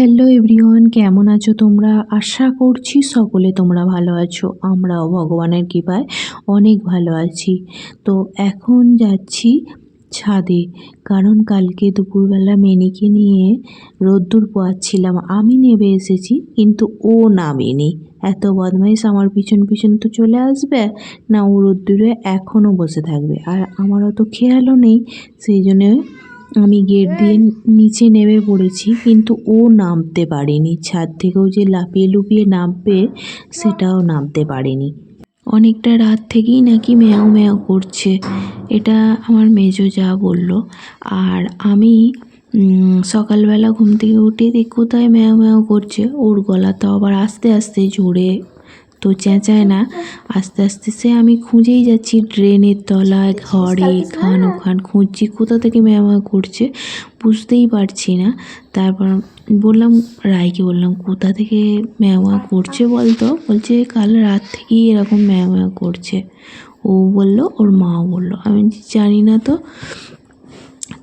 Hello everyone কেমন আছো তোমরা? আশা করছি সকলে তোমরা ভালো আছো। আমরাও ভগবানের কৃপায় অনেক ভালো আছি। তো এখন যাচ্ছি ছাদে, কারণ কালকে দুপুরবেলা মেনিকে নিয়ে রোদ্দুর পোয়াচ্ছিলাম। আমি নেবে এসেছি, কিন্তু ও নামেনি। এত বদমাইশ আমার পিছন পিছন তো চলে আসবে, না ও রোদ্দুরে এখনও বসে থাকবে। আর আমার অত খেয়ালও নেই, সেই জন্য আমি গেট দিয়ে নিচে নেমে পড়েছি কিন্তু ও নামতে পারেনি। ছাদ থেকেও যে লাফিয়ে লুপিয়ে নামবে সেটাও নামতে পারেনি। অনেকটা রাত থেকেই নাকি ম্যাও ম্যাও করছে। এটা আমার মেজো যা বলল। আর আমি সকালবেলা ঘুম থেকে উঠে দেখি কোথায় ম্যাও ম্যাও করছে। ওর গলা তো আবার আস্তে আস্তে জোরে তো চেঁচায় না। আস্তে আস্তে সে আমি খুঁজেই যাচ্ছি ড্রেনের তলায় ঘরে এখান ওখান খুঁজছি কোথা থেকে ম্যাও করছে বুঝতেই পারছি না। তারপর বললাম রায়কে বললাম কোথা থেকে ম্যাও করছে বলতো? বলছে কাল রাত থেকেই এরকম ম্যাও করছে। ও বলল ওর মাও বলল। আমি জানি না তো।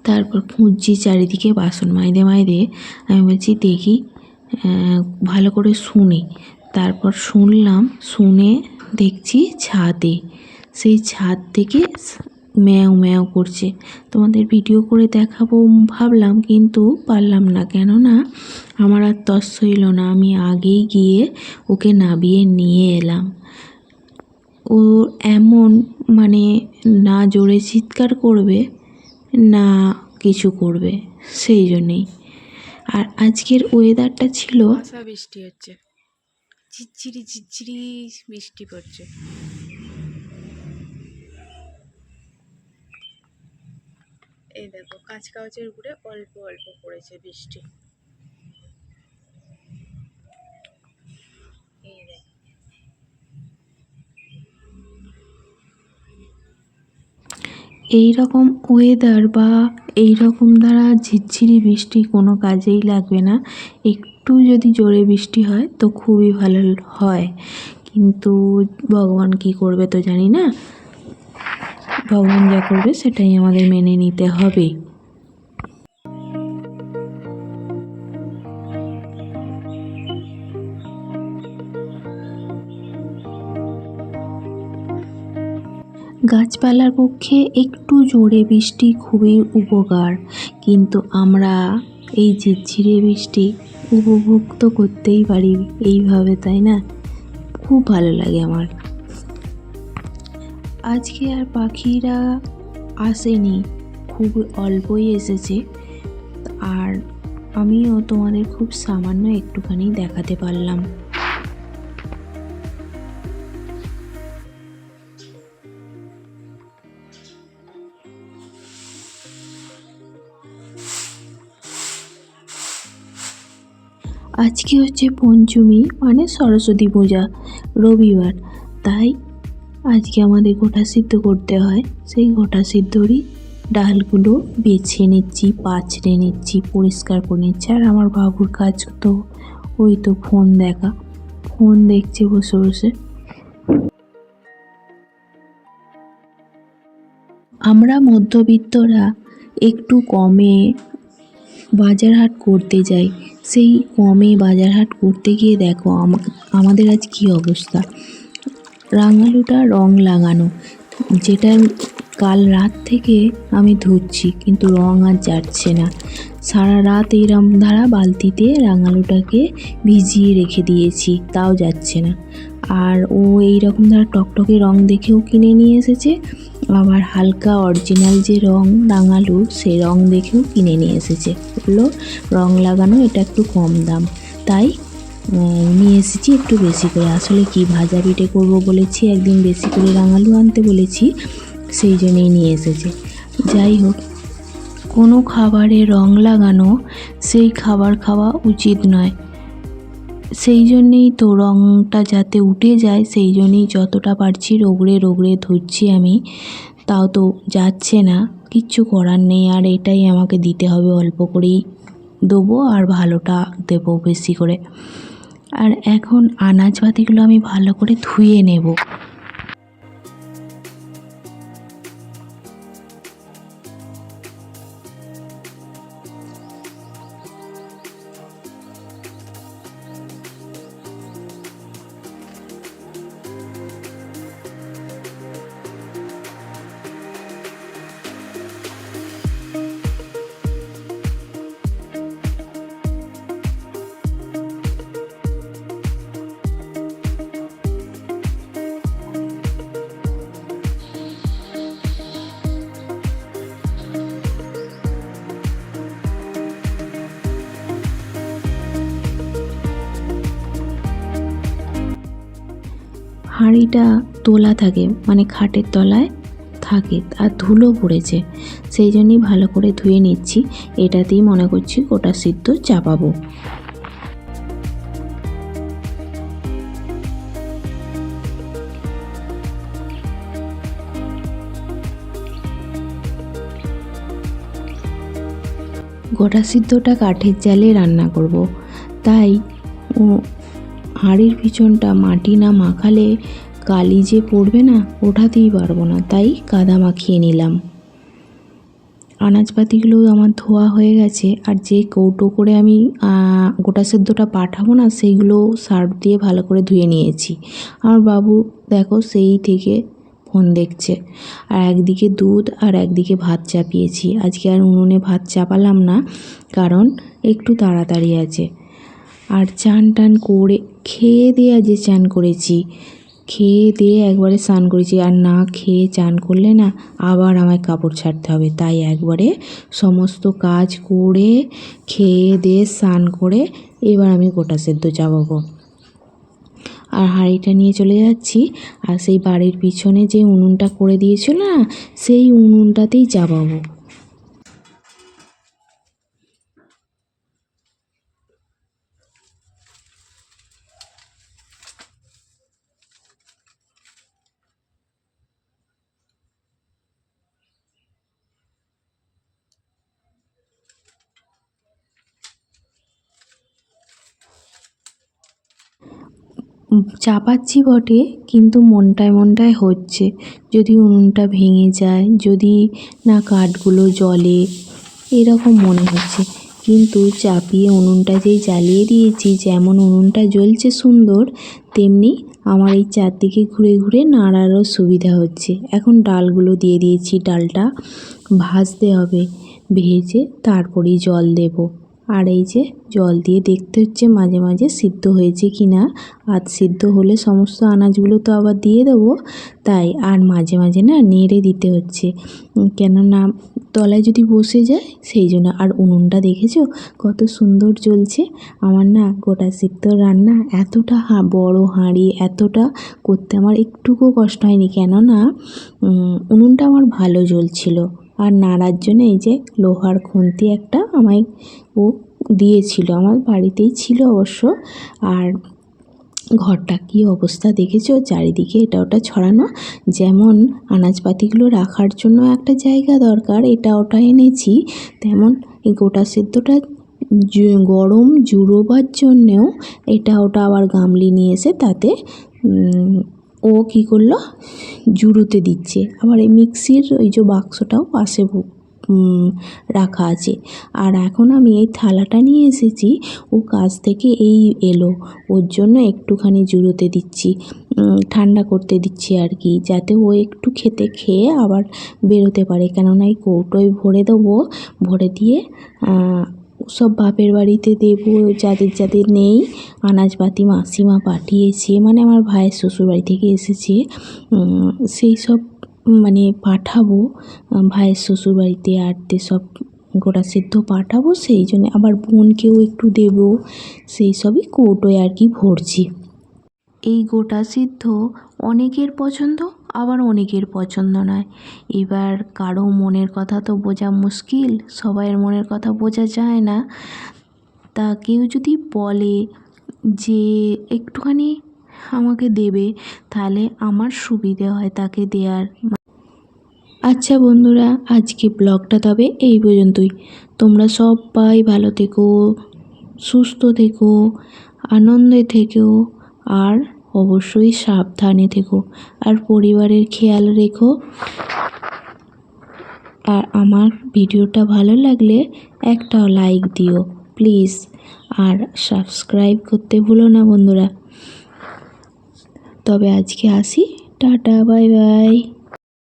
তারপর খুঁজছি চারিদিকে বাসন মাইদে মাইদে। আমি বলছি দেখি ভালো করে শুনি। তারপর শুনলাম, শুনে দেখছি ছাদে। সেই ছাদ থেকে ম্যাও ম্যাও করছে। তোমাদের ভিডিও করে দেখাবো ভাবলাম, কিন্তু পারলাম না। কেননা আমার আর তস হইল না। আমি আগেই গিয়ে ওকে নাবিয়ে নিয়ে এলাম। ও এমন মানে না জোরে চিৎকার করবে, না কিছু করবে, সেই জন্যেই। আর আজকের ওয়েদারটা ছিল বৃষ্টি হচ্ছে। ঝিরঝিরি ঝিরঝিরি বৃষ্টি পড়ছে। এই দেখো কাঁচ কাগজের উপরে অল্প অল্প পড়েছে বৃষ্টি। এই রকম ওয়েদার বা এই রকম দ্বারা ঝিরঝিরি বৃষ্টি কোনো কাজেই লাগবে না। একটু যদি জোরে বৃষ্টি হয় তো খুবই ভালো হয়। কিন্তু ভগবান কি করবে তো জানি না। ভগবান যা করবে সেটাই আমাদের মেনে নিতে হবে। গাছপালার পক্ষে একটু জোরে বৃষ্টি খুবই উপকার। কিন্তু আমরা এই ঝিরঝিরে বৃষ্টি উপভোগ তো করতেই পারি এইভাবে, তাই না? খুব ভালো লাগে আমার। আজকে আর পাখিরা আসেনি, খুব অল্পই এসেছে। আর আমিও তোমাদের খুব সামান্য একটুখানি দেখাতে পারলাম। আজকে হচ্ছে পঞ্চমী মানে সরস্বতী পূজা, রবিবার। তাই আজকে আমাদের গোটা সিদ্ধ করতে হয়। সেই গোটা সিদ্ধরই ডালগুলো বেছে নিচ্ছি পাছড়ে নিচ্ছি, পরিষ্কার করে নিচ্ছি। আর আমার বাবুর কাজ তো, ওই তো ফোন দেখা। ফোন দেখছে বসে বসে। আমরা মধ্যবিত্তরা একটু কমে বাজার হাট করতে যাই। সেই কমে বাজার হাট করতে গিয়ে দেখো আমাদের আজ কী অবস্থা। রাঙালুটা রং লাগানো, যেটা কাল রাত থেকে আমি ধুচ্ছি, কিন্তু রং আর যাচ্ছে না। সারা রাত এইরম ধারা বালতিতে রাঙালুটাকে ভিজিয়ে রেখে দিয়েছি, তাও যাচ্ছে না। আর ও এই রকম ধারা টকটকে রং দেখেও কিনে নিয়ে এসেছে। আবার হালকা অরিজিনাল যে রং রাঙালুর সেই রং দেখেও কিনে নিয়ে এসেছে। বলল, রং লাগানো এটা একটু কম দাম। তাই নিয়ে এসেছি একটু বেশি করে। আসলে কি ভাজা পিঠে করব বলেছি, একদিন বেশি করে রাঙালু আনতে বলেছি, সেই জন্যই নিয়ে এসেছে। যাই হোক, কোনো খাবারে রং লাগানো সেই খাবার খাওয়া উচিত নয়। সেই জন্যেই তো রঙটা যাতে উঠে যায়, সেই জন্যেই যতটা পারছি রোগড়ে রোগড়ে ধরছি আমি। তাও তো যাচ্ছে না, কিচ্ছু করার নেই, আর এটাই আমাকে দিতে হবে অল্প করেই। দেবো আর ভালোটা দেবো বেশি করে। আর এখন আনাজপাতিগুলো আমি ভালো করে ধুয়ে নেব। হাঁড়িটা তোলা থাকে মানে খাটের তলায় থাকে, আর ধুলো পড়েছে। সেই জন্যই ভালো করে ধুয়ে নিচ্ছি। এটাতেই মনে করছি গোটা সিদ্ধ চাপাবো। গোটা সিদ্ধটা কাঠের জালে রান্না করব। তাই হাঁড়ির পিছনটা মাটি না মাখালে কালি যে পড়বে না, ওঠাতেই পারব না। তাই কাদা মাখিয়ে নিলাম। আনাজপাতিগুলো আমার ধোয়া হয়ে গেছে, আর যে কৌটো করে আমি গোটা সেদ্ধটা পাঠাবো না, সেইগুলো সার্ফ দিয়ে ভালো করে ধুয়ে নিয়েছি। আমার বাবু, দেখো, সেই থেকে ফোন দেখছে। আর একদিকে দুধ আর একদিকে ভাত চাপিয়েছি। আজকে আর উনুনে ভাত চাপালাম না, কারণ একটু তাড়াতাড়ি আছে। আর চান টান করে, খেয়ে দিয়ে যে চান করেছি। খেয়ে দিয়ে একবারে স্নান করেছি। আর না খেয়ে চান করলে না আবার আমায় কাপড় ছাড়তে হবে। তাই একবারে সমস্ত কাজ করে, খেয়ে দিয়ে স্নান করে এবার আমি গোটা সেদ্ধ চাপাবো আর হাঁড়িটা নিয়ে চলে যাচ্ছি। আর সেই বাড়ির পিছনে যে উনুনটা করে দিয়েছিল না, সেই উনুনটাতেই চাপাবো চাপাচ্ছি বটে, কিন্তু মনটায় মনটায় হচ্ছে। যদি উনুনটা ভেঙে যায়, যদি না কাঠগুলো জ্বলে, এরকম মনে হচ্ছে। কিন্তু চাপিয়ে উনুনটা যেই জ্বালিয়ে দিয়েছি, যেমন উনুনটা জ্বলছে সুন্দর, তেমনি আমার এই চারদিকে ঘুরে ঘুরে নাড়ারও সুবিধা হচ্ছে। এখন ডালগুলো দিয়ে দিয়েছি, ডালটা ভাজতে হবে, ভেজে তারপরেই জল দেবো। আর এই যে জল দিয়ে দেখতে হচ্ছে মাঝে মাঝে সিদ্ধ হয়েছে কি না। আর সিদ্ধ হলে সমস্ত আনাজগুলো তো আবার দিয়ে দেবো। তাই আর মাঝে মাঝে না নেড়ে দিতে হচ্ছে। কেননা তলায় যদি বসে যায়, সেই জন্য। আর উনুনটা দেখেছ? কত সুন্দর জ্বলছে। আমার না গোটা সিদ্ধ রান্না এতটা বড় হাঁড়ি, এতটা করতে আমার একটুকুও কষ্ট হয়নি। কেননা উনুনটা আমার ভালো জ্বলছিল। আর নাড়ার জন্য এই যে লোহার খুন্তি একটা আমায় ও দিয়েছিল। আমার বাড়িতেই ছিল অবশ্য। আর ঘরটা কী অবস্থা দেখেছ? চারিদিকে এটা ওটা ছড়ানো। যেমন আনাজপাতিগুলো রাখার জন্য একটা জায়গা দরকার, এটা ওটা এনেছি। তেমন এই গোটা সেদ্ধটা গরম জুড়োবার জন্যেও এটা ওটা আবার গামলি নিয়ে এসে তাতে ও কী করল? জুড়োতে দিচ্ছে। আবার এই মিক্সির ওই যে বাক্সটাও পাশে রাখা আছে। আর এখন আমি এই থালাটা নিয়ে এসেছি। ও কাজ থেকে এই এলো। ওর জন্য একটুখানি জুড়োতে দিচ্ছি। ঠান্ডা করতে দিচ্ছি আর কি, যাতে ও একটু খেতে খেয়ে আবার বেরোতে পারে। কেননা এই কৌটোয় ভরে দেবো। ভরে দিয়ে সব বাপের বাড়িতে দেবো, যাদের যাদের নেই, আনাজপাতি মাসিমা পাঠিয়েছে মানে আমার ভাইয়ের শ্বশুরবাড়ি থেকে এসেছে। সেই সব মানে পাঠাবো ভাইয়ের শ্বশুরবাড়িতে আরতে সব গোটা সেদ্ধ পাঠাবো, সেই জন্য আবার বোনকেও একটু দেবো, সেই সবই কৌটোয় আর কি ভরছি। এই গোটা সিদ্ধ অনেকের পছন্দ, আবার অনেকের পছন্দ নয়। এবার কারও মনের কথা তো বোঝা মুশকিল, সবাইয়ের মনের কথা বোঝা যায় না। তা কেউ যদি বলে যে একটুখানি আমাকে দেবে, তাহলে আমার সুবিধে হয় তাকে দেওয়ার আচ্ছা বন্ধুরা, আজকে ব্লগটা তবে এই পর্যন্তই। তোমরা সবাই ভালো থেকো, সুস্থ থেকো, আনন্দে থেকো। আর অবশ্যই সাবধানে থেকো। আর পরিবারের খেয়াল রেখো। আর আমার ভিডিওটা ভালো লাগলে একটা লাইক দিও, প্লিজ। আর সাবস্ক্রাইব করতে ভুলো না বন্ধুরা। তবে আজকে আসি। Tata, bye bye.